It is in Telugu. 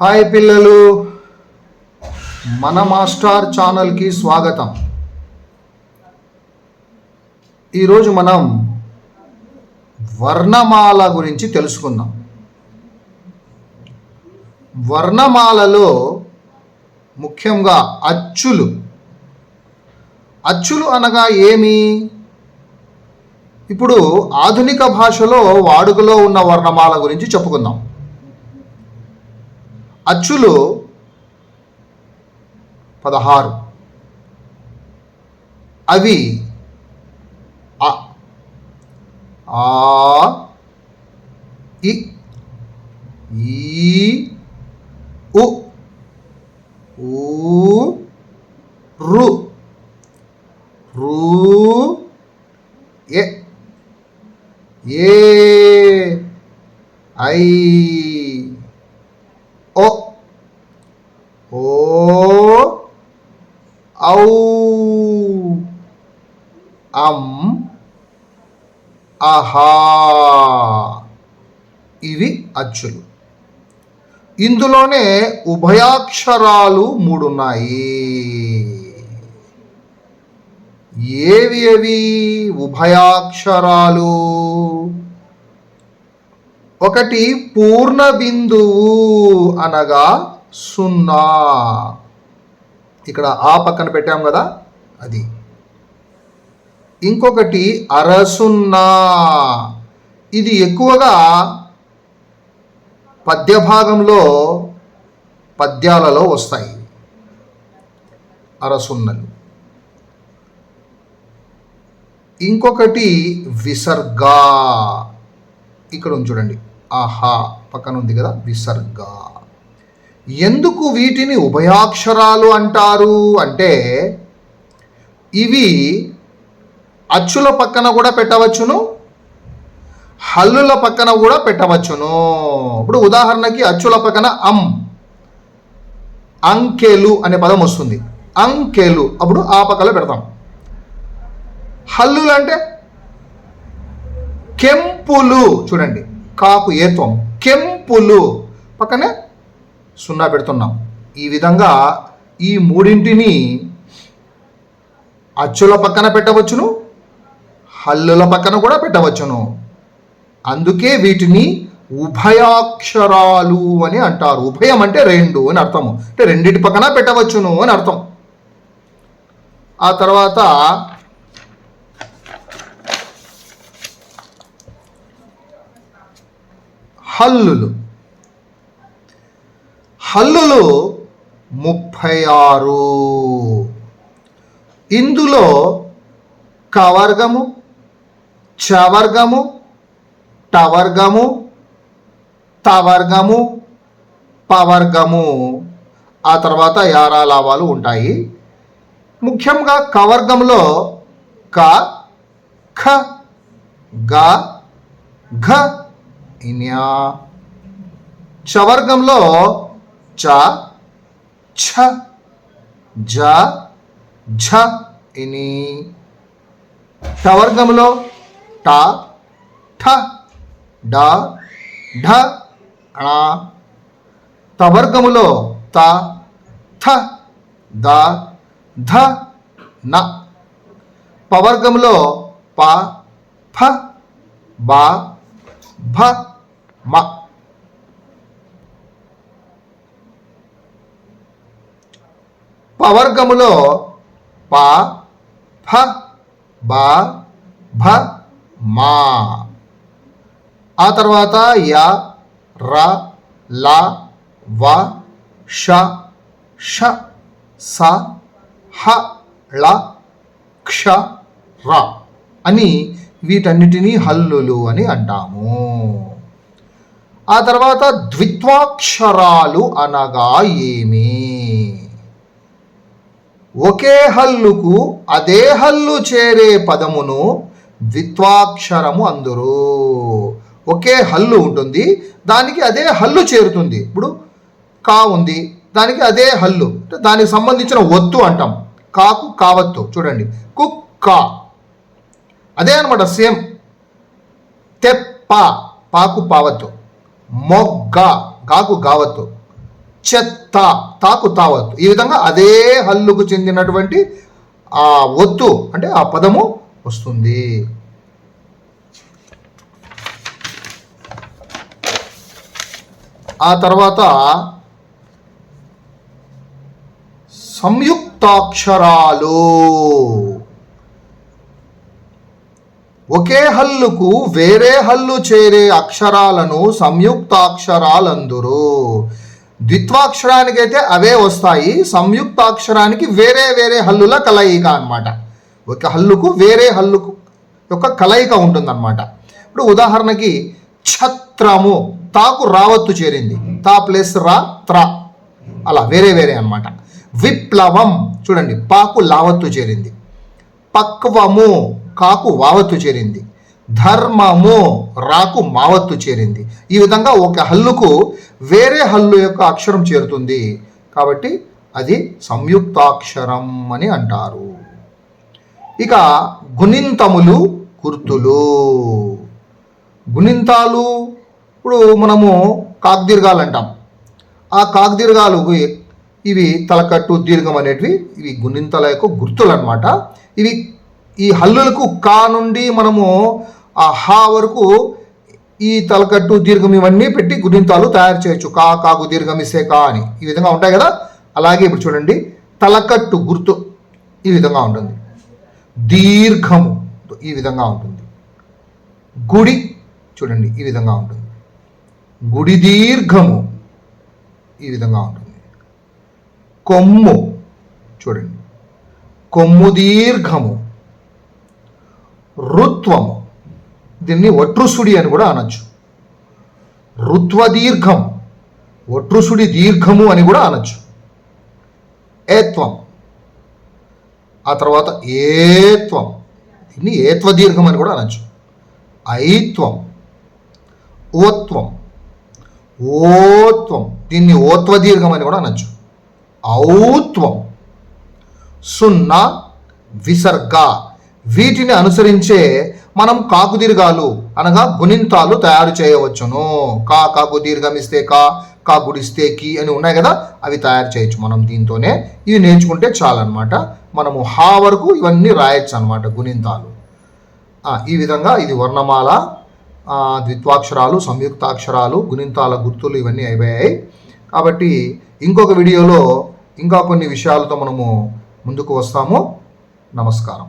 హాయ్ పిల్లలు. మన మాస్టర్ ఛానల్కి స్వాగతం. ఈరోజు మనం వర్ణమాల గురించి తెలుసుకుందాం. వర్ణమాలలో ముఖ్యంగా అచ్చులు. అచ్చులు అనగా ఏమి? ఇప్పుడు ఆధునిక భాషలో వాడుకలో ఉన్న వర్ణమాల గురించి చెప్పుకుందాం. అచ్చులు పదహారు. అవి అ ఆ ఇ ఈ ఉ ఊ రు రు ఎ ఏ ఐ ఆహా. ఇవి అచ్చులు. ఇందులోనే ఉభయాక్షరాలు మూడున్నాయి. ఏవి ఏవి? ఉభయాక్షరాలు. ఒకటి పూర్ణ బిందువు అనగా సున్నా. ఇక్కడ ఆ పక్కన పెట్టాం కదా అది. ఇంకొకటి అరసున్నా. ఇది ఎక్కువగా పద్య భాగంలో పద్యాలలో వస్తాయి. అరసున్నలు. ఇంకొకటి విసర్గా. ఇక్కడ ఉంది చూడండి. ఆహా పక్కన ఉంది కదా విసర్గ. ఎందుకు వీటిని ఉభయాక్షరాలు అంటారు? అంటే ఇవి అచ్చుల పక్కన కూడా పెట్టవచ్చును? హల్లుల పక్కన కూడా పెట్టవచ్చును. ఇప్పుడు ఉదాహరణకి అచ్చుల పక్కన అం. అంకెలు అనే పదం వస్తుంది. అంకెలు. అప్పుడు ఆ పక్కలో పెడతాం. హల్లులు అంటే? కెంపులు. చూడండి. కాకు ఏత్వం కెంపులు. పక్కనే సున్నా పెడుతున్నాం. ఈ విధంగా ఈ మూడింటిని అచ్చుల పక్కన పెట్టవచ్చును హల్లుల పక్కన కూడా పెట్టవచ్చును. అందుకే వీటిని ఉభయాక్షరాలు అని అంటారు. ఉభయం అంటే రెండు అని అర్థము. అంటే రెండింటి పక్కన పెట్టవచ్చును అని అర్థం. ఆ తర్వాత హల్లులు. హల్లులు ముప్పై ఆరు. ఇందులో కవర్గము చవర్గము టవర్గము తవర్గము పవర్గము. ఆ తర్వాత యారాలావాలు ఉంటాయి. ముఖ్యంగా కవర్గంలో క ఖ గ ఘ ఇన్యా. చవర్గంలో చ ఛ జ ఝ ఇని. టవర్గంలో ట ఠ డ ఢ అణ తవర్గములో త థ ద ధ న పవర్గములో ప ఫ బ భ మ పవర్గములో ప ఫ బ భ మా. ఆ తర్వాత య ర ల వ ష ష స హ ళ క్ష ర అని వీటన్నిటినీ హల్లులు అని అంటాము. ఆ తర్వాత ద్విత్వాక్షరాలు అనగా ఏమి? ఒకే హల్లుకు అదే హల్లు చేరే పదమును ద్విత్వాక్షరము అందరు. ఒకే హల్లు ఉంటుంది దానికి అదే హల్లు చేరుతుంది. ఇప్పుడు కా ఉంది దానికి అదే హల్లు. దానికి సంబంధించిన ఒత్తు అంటాం. కాకు కావత్తు. చూడండి. కుక్క అదే అనమాట సేమ్. తెప్ప పాకు పావత్తు. మొగ్గ గాకు గావత్తు. చెత్త తాకు తావత్తు. ఈ విధంగా అదే హల్లుకు చెందినటువంటి ఆ ఒత్తు అంటే ఆ పదము వస్తుంది. ఆ తర్వాత సంయుక్తాక్షరాలు. ఒకే హల్లుకు వేరే హల్లు చేరే అక్షరాలను సంయుక్తాక్షరాలందురు. ద్విత్వాక్షరానికైతే అవే వస్తాయి. సంయుక్తాక్షరానికి వేరే వేరే హల్లుల కలయిక అన్నమాట. ఒక హల్లుకు వేరే హల్లుకు యొక్క కలయిక ఉంటుందన్నమాట. ఇప్పుడు ఉదాహరణకి ఛత్రము తాకు రావత్తు చేరింది. తా ప్లస్ రా త్రా. అలా వేరే వేరే అన్నమాట. విప్లవం చూడండి పాకు లావత్తు చేరింది. పక్వము కాకు వావత్తు చేరింది. ధర్మము రాకు మావత్తు చేరింది. ఈ విధంగా ఒక హల్లుకు వేరే హల్లు యొక్క అక్షరం చేరుతుంది. కాబట్టి అది సంయుక్తాక్షరం అని అంటారు. ఇక గుణింతములు గుర్తులు. గుణింతాలు ఇప్పుడు మనము కాగ్దీర్ఘాలు అంటాం ఆ కాగ్దీర్ఘాలు ఇవి తలకట్టు దీర్ఘం అనేటివి ఇవి గుణింతల యొక్క గుర్తులు అనమాట ఇవి ఈ హల్లులకు కా నుండి మనము ఆ హా వరకు ఈ తలకట్టు దీర్ఘం ఇవన్నీ పెట్టి గుణింతాలు తయారు చేయొచ్చు. కా కాకు దీర్ఘం ఇసే కా అని ఈ విధంగా ఉంటాయి కదా. అలాగే ఇప్పుడు చూడండి తలకట్టు గుర్తు ఈ విధంగా ఉంటుంది. దీర్ఘము. ఈ విధంగా ఉంటుంది. గుడి చూడండి ఈ విధంగా ఉంటుంది. గుడి దీర్ఘము. ఈ విధంగా ఉంటుంది. కొమ్ము చూడండి. కొమ్ము దీర్ఘము. రుత్వము దీన్ని వట్రుసుడి అని కూడా అనొచ్చు. రుత్వ దీర్ఘం. వట్రుసుడి దీర్ఘము అని కూడా అనొచ్చు. ఏత్వం. ఆ తర్వాత ఏత్వం. దీన్ని ఏత్వ దీర్ఘం అని కూడా అనొచ్చు. ఐత్వం. ఓత్వం. ఓత్వం. దీన్ని ఓత్వ దీర్ఘం అని కూడా అనొచ్చు. ఔత్వం. సున్నా విసర్గ. వీటిని అనుసరించే మనం కాకుదీర్ఘాలు అనగా గుణింతాలు తయారు చేయవచ్చును. కా కాకు దీర్ఘం ఇస్తే కా కా గుడిస్తే కి అని ఉన్నాయి కదా అవి తయారు చేయొచ్చు మనం దీంతోనే. ఇవి నేర్చుకుంటే చాలన్నమాట. మనము హా వరకు ఇవన్నీ రాయొచ్చు అనమాట గుణింతాలు. ఈ విధంగా ఇది వర్ణమాల ద్విత్వాక్షరాలు సంయుక్తాక్షరాలు గుణింతాల గుర్తులు ఇవన్నీ అయిపోయాయి. కాబట్టి ఇంకొక వీడియోలో ఇంకా కొన్ని విషయాలతో మనము ముందుకు వస్తాము. నమస్కారం.